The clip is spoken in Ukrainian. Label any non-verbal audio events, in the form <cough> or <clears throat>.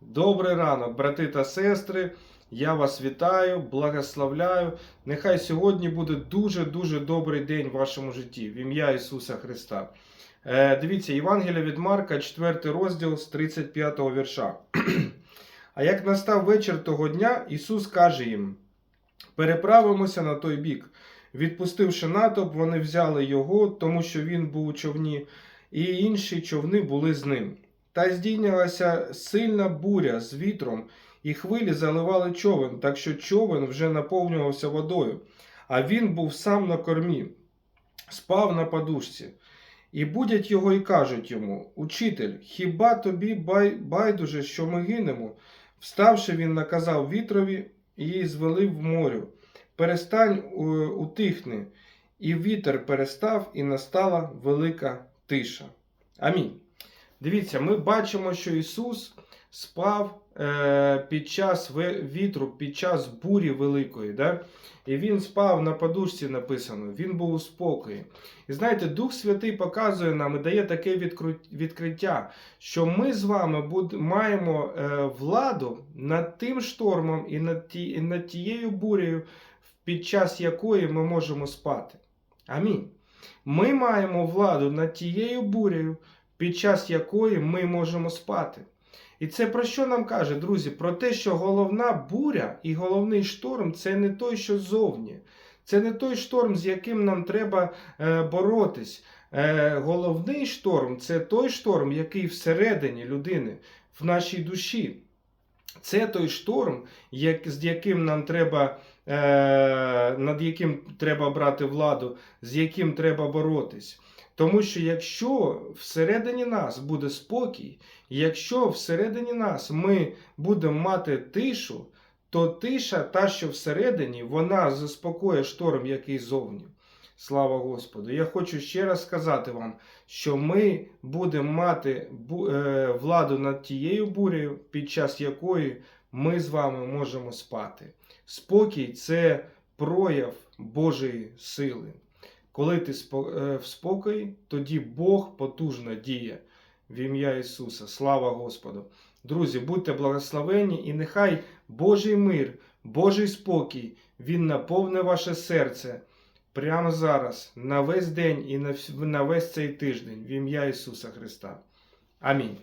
Добрий ранок, брати та сестри. Я вас вітаю, благословляю. Нехай сьогодні буде дуже-дуже добрий день в вашому житті в ім'я Ісуса Христа. Е, дивіться, Євангелія від Марка, 4 розділ з 35 вірша. <clears throat> А як настав вечір того дня, Ісус каже їм: переправимося на той бік. Відпустивши натовп, вони взяли його, тому що він був у човні, і інші човни були з ним. Та здійнялася сильна буря з вітром, і хвилі заливали човен, так що човен вже наповнювався водою, а він був сам на кормі, спав на подушці. І будять його і кажуть йому: Учитель, хіба тобі бай, байдуже, що ми гинемо? Вставши, він наказав вітрові і звелив в морю. Перестань утихни. І вітер перестав, і настала велика тиша. Амінь. Дивіться, ми бачимо, що Ісус спав е, під час вітру, під час бурі великої. Да? І Він спав на подушці написано, Він був у спокої. І знаєте, Дух Святий показує нам і дає таке відкриття, що ми з вами буд- маємо е, владу над тим штормом і над, ті, і над тією бурею, під час якої ми можемо спати. Амінь. Ми маємо владу над тією бурею, під час якої ми можемо спати. І це про що нам каже, друзі? Про те, що головна буря і головний шторм це не той, що ззовні. Це не той шторм, з яким нам треба е, боротись. Е, головний шторм це той шторм, який всередині людини, в нашій душі. Це той шторм, як, з яким нам треба, е, над яким треба брати владу, з яким треба боротись. Тому що якщо всередині нас буде спокій, якщо всередині нас ми будемо мати тишу, то тиша, та, що всередині, вона заспокоює шторм, який зовні. Слава Господу! Я хочу ще раз сказати вам, що ми будемо мати е, владу над тією бурею, під час якої ми з вами можемо спати. Спокій це прояв Божої сили. Коли ти е, в спокої, тоді Бог потужно діє в ім'я Ісуса. Слава Господу! Друзі, будьте благословені, і нехай Божий мир, Божий спокій, Він наповне ваше серце прямо зараз, на весь день і на весь цей тиждень, в ім'я Ісуса Христа. Амінь.